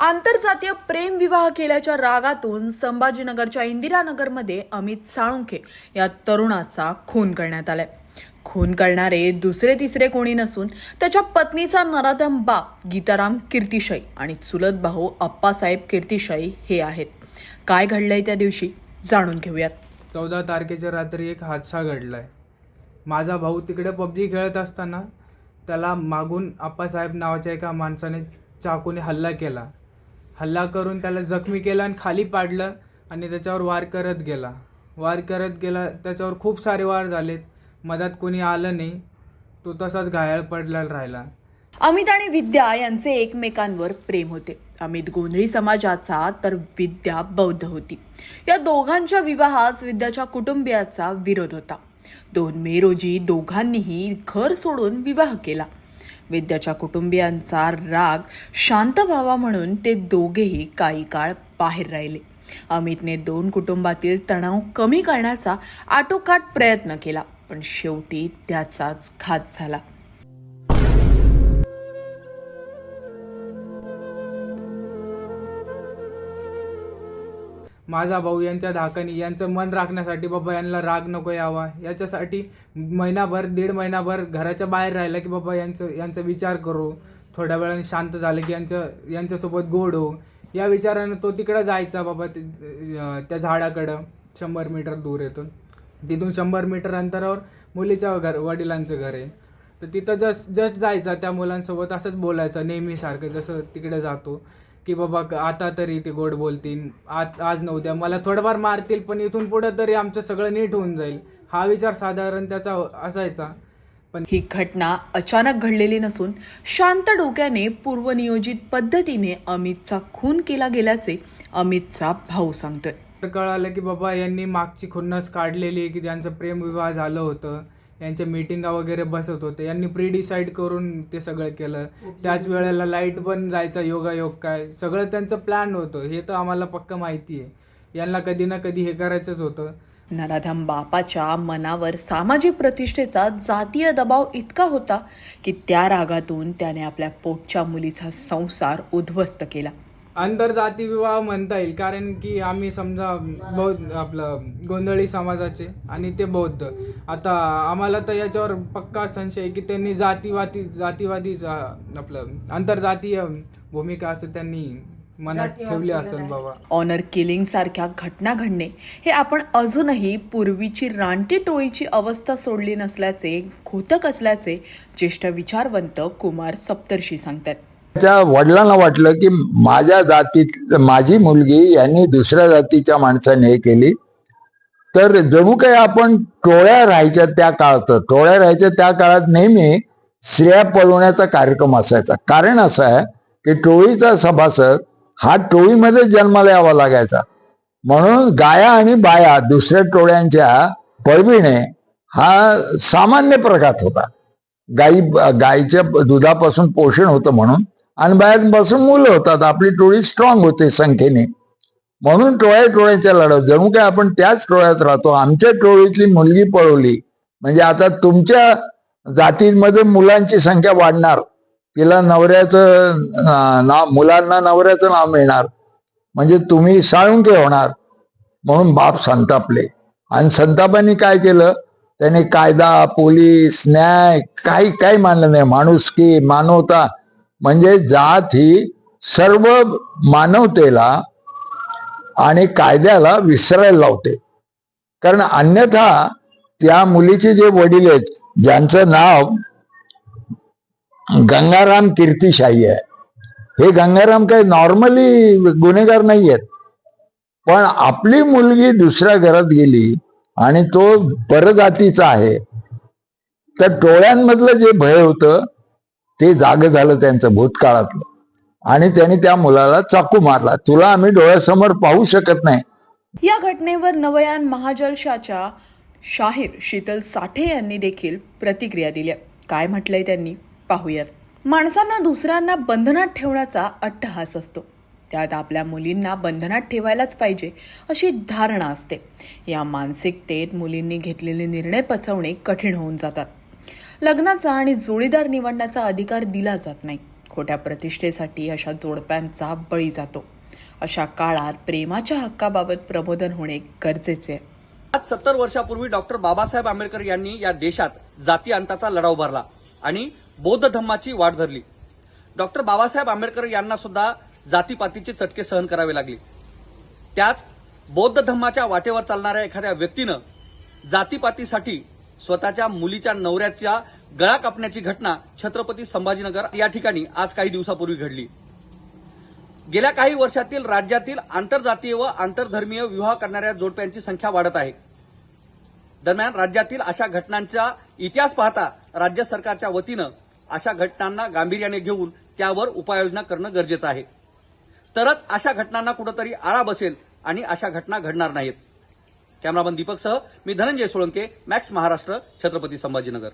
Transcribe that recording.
आंतरजातीय प्रेम विवाह केल्याच्या रागातून संभाजीनगरच्या इंदिरानगरमध्ये अमित साळुंखे या तरुणाचा खून करण्यात आलाय. खून करणारे दुसरे तिसरे कोणी नसून त्याच्या पत्नीचा नराधम बाप गीताराम कीर्तिशाई आणि चुलत भाऊ अप्पासाहेब कीर्तिशाई हे आहेत. काय घडलंय त्या दिवशी? जाणून घेऊयात. चौदा तारखेच्या रात्री एक हादसा घडलाय. माझा भाऊ तिकडे पबजी खेळत असताना त्याला मागून अप्पासाहेब नावाच्या एका माणसाने चाकूने हल्ला केला. हल्ला करून त्याला जखमी केलं आणि खाली पाडलं आणि त्याच्यावर वार करत गेला. वार करत गेला त्याच्यावर खूप सारे वार झालेत. मधात कोणी आलं नाही. तो तसाच घायाळ पडला राहिला. अमित आणि विद्या यांचे एकमेकांवर प्रेम होते. अमित गोंधळी समाजाचा तर विद्या बौद्ध होती. या दोघांच्या विवाहास विद्याच्या कुटुंबियाचा विरोध होता. दोन मे रोजी दोघांनीही घर सोडून विवाह केला. विद्याच्या कुटुंबियांचा राग शांत व्हावा म्हणून ते दोघेही काही काळ बाहेर राहिले. अमितने दोन कुटुंबातील तणाव कमी करण्याचा आटोकाट प्रयत्न केला पण शेवटी त्याचाच घात झाला. माझा भाऊ यांच्या धाकानी यांचं मन राखण्यासाठी बाबा यांना राग नको यावा. याच्यासाठी महिनाभर दीड महिनाभर घराच्या बाहेर राहिलं की बाबा यांचं यांचा विचार करू. थोड्या वेळाने शांत झालं की यांचं यांच्यासोबत गोड हो या विचारानं तो तिकडं जायचा बाबा त्या झाडाकडं शंभर मीटर दूर येतून तिथून शंभर मीटर अंतरावर मुलीच्या घर वडिलांचं घर आहे. तर तिथं जस जस्ट जायचा त्या मुलांसोबत असंच बोलायचं नेहमीसारखं जसं तिकडे जातो. की बाबा क- आता तरी ते गोड बोलतील. आज आज नव्हत्या. मला थोडंफार मारतील पण इथून पुढं तरी आमचं सगळं नीट होऊन जाईल. हा विचार साधारण त्याचा असायचा. पण ही घटना अचानक घडलेली नसून शांत डोक्याने पूर्वनियोजित पद्धतीने अमितचा खून केला गेल्याचे अमितचा भाऊ सांगतोय. तर कळालं की बाबा यांनी मागची खुन्नस काढलेली की त्यांचं प्रेमविवाह झालं होतं. यांच्या मीटिंगा वगैरे बसत होते. यांनी प्री डिसाईड करून ते सगळं केलं. त्याच वेळेला लाइट पण जायचा योगायोग काय? सगळं त्यांचं प्लॅन होतं. हे तर आम्हाला पक्क माहिती आहे. यांना कधी ना कधी हे करायचंच होतं. नराधम बापाच्या मनावर सामाजिक प्रतिष्ठेचा जातीय दबाव इतका होता की त्या रागातून त्याने आपल्या पोटच्या मुलीचा संसार उद्ध्वस्त केला. आंतरजाती विवाह म्हणता येईल. कारण की आम्ही समजा बौद्ध आपलं गोंधळी समाजाचे आणि ते बौद्ध. आता आम्हाला तर याच्यावर पक्का संशय आहे की त्यांनी जातीवादी जातीवादी जा- आपलं आंतरजातीय भूमिका असं त्यांनी मनात ठेवली असेल बाबा. ऑनर किलिंग सारख्या घटना घडणे हे आपण अजूनही पूर्वीची रानटी टोळीची अवस्था सोडली नसल्याचे घोतक असल्याचे ज्येष्ठ विचारवंत कुमार सप्तर्षी सांगतात. त्याच्या वडिलांना वाटलं की माझ्या जातीत माझी मुलगी यांनी दुसऱ्या जातीच्या माणसाने हे केली. तर जणू काही आपण टोळ्या राहायच्या त्या काळात टोळ्या राहायच्या त्या काळात नेहमी स्त्रिया पळवण्याचा कार्यक्रम असायचा. कारण असं आहे की टोळीचा सभासद हा टोळीमध्ये जन्माला यावा लागायचा. म्हणून गाया आणि बाया दुसऱ्या टोळ्यांच्या पळविणे हा सामान्य प्रघात होता. गाई गाईच्या दुधापासून पोषण होतं म्हणून. आणि बाहेरपासून मुलं होतात. आपली टोळी स्ट्रॉंग होते संख्येने. म्हणून टोळ्या टोळ्याच्या लढत. जणू काय आपण त्याच टोळ्यात राहतो. आमच्या टोळीतली मुलगी पळवली. म्हणजे आता तुमच्या जातीमध्ये मुलांची संख्या वाढणार. तिला नवऱ्याचं नाव मुलांना नवऱ्याचं नाव मिळणार. म्हणजे तुम्ही साळुंके होणार. म्हणून बाप संतापले. आणि संतापाने काय केलं? त्याने कायदा पोलीस न्याय काही काही मानलं नाही. माणुसकी मानवता म्हणजे जात ही सर्व मानवतेला आणि कायद्याला विसरायला लावते. कारण अन्यथा त्या मुलीचे जे वडील आहेत ज्यांचं नाव गंगाराम कीर्तिशाही आहे. हे गंगाराम काही नॉर्मली गुन्हेगार नाही आहेत पण आपली मुलगी दुसऱ्या घरात गेली आणि तो परजातीचा आहे. तर टोळ्यांमधलं जे भय होतं ते जाग झालं त्यांचं भूतकाळातलं. आणि त्यांनी त्या मुलाला चाकू मारला. तुला आम्ही डोळ्यासमोर पाहू शकत नाही. या घटनेवर नवयान महाजलशाच्या शाहीर शीतल साठे यांनी देखील प्रतिक्रिया दिल्या काय म्हटलंय त्यांनी? पाहूयात. माणसांना दुसऱ्यांना बंधनात ठेवण्याचा अट्टहास असतो. त्यात आपल्या मुलींना बंधनात ठेवायलाच पाहिजे अशी धारणा असते. या मानसिकतेत मुलींनी घेतलेले निर्णय पचवणे कठीण होऊन जातात. लग्नाचा आणि जोडीदार निवडण्याचा अधिकार दिला जात नाही. खोट्या प्रतिष्ठेसाठी अशा जोडप्यांचा बळी जातो. अशा काळात प्रेमाच्या हक्काबाबत प्रबोधन होणे गरजेचे आहे. आज सत्तर वर्षापूर्वी डॉक्टर बाबासाहेब आंबेडकर यांनी या देशात जाती अंताचा लढा उभारला आणि बौद्ध धम्माची वाट धरली. डॉक्टर बाबासाहेब आंबेडकर यांना सुद्धा जातीपातीचे चटके सहन करावे लागले. त्याच बौद्ध धम्माच्या वाटेवर चालणाऱ्या एखाद्या व्यक्तीनं जातीपातीसाठी स्वतःच्या मुलीच्या नवऱ्याच्या गळा कापण्याची घटना छत्रपती संभाजीनगर या ठिकाणी आज काही दिवसापूर्वी घडली. गेल्या काही वर्षातील राज्यातील आंतरजातीय व आंतरधर्मीय विवाह करणाऱ्या जोडप्यांची संख्या वाढत आहे. दरम्यान राज्यातील अशा घटनांचा इतिहास पाहता राज्य सरकारच्या वतीनं अशा घटनांना गांभीर्याने घेऊन त्यावर उपाययोजना करणं गरजेचं आहे. तरच अशा घटनांना कुठंतरी आळा बसेल आणि अशा घटना घडणार नाहीत. कॅमेरामन दीपकसह मी धनंजय सोळंके मॅक्स महाराष्ट्र छत्रपती संभाजीनगर.